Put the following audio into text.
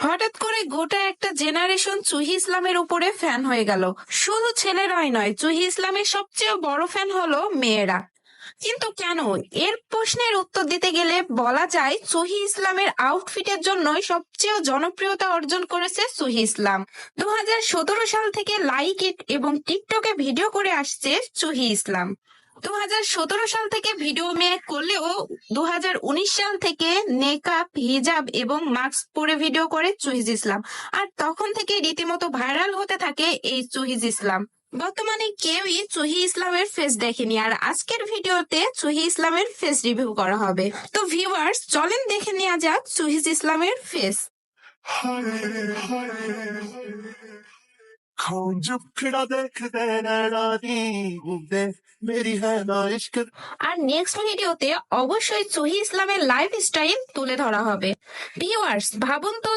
হঠাৎ করে গোটা একটা জেনারেশন চুহি ইসলামের উপরে ফ্যান হয়ে গেল। শুধু ছেলেরাই নয়, চুহি ইসলামের সবচেয়ে বড় ফ্যান হলো মেয়েরা। কিন্তু কেন? এর প্রশ্নের উত্তর দিতে গেলে বলা যায়, চুহি ইসলামের আউটফিটের জন্যই সবচেয়ে জনপ্রিয়তা অর্জন করেছে চুহি ইসলাম। দু হাজার সতেরো সাল থেকে লাইক এবং টিকটকে ভিডিও করে আসছে চুহি ইসলাম। দু হাজার সতেরো সাল থেকে ভিডিও মেক করলেও দু হাজার উনিশ সাল থেকে নেকাপ হিজাব এবং মাস্ক পরে ভিডিও করে চুহিজ ইসলাম। আর তখন থেকে রীতিমতো ভাইরাল হতে থাকে এই চুহিজ ইসলাম। বর্তমানে কেউই চুহি ইসলামের ফেস দেখেনি আর আজকের ভিডিওতে চুহি ইসলামের ফেস রিভিউ করা হবে। তো ভিউয়ার্স চলেন দেখে নেওয়া যাক চুহিজ ইসলামের ফেস আর নেক্সট ভিডিওতে অবশ্যই সহি ইসলামের লাইফ স্টাইল তুলে ধরা হবে। ভিউয়ার্স ভাবুন তো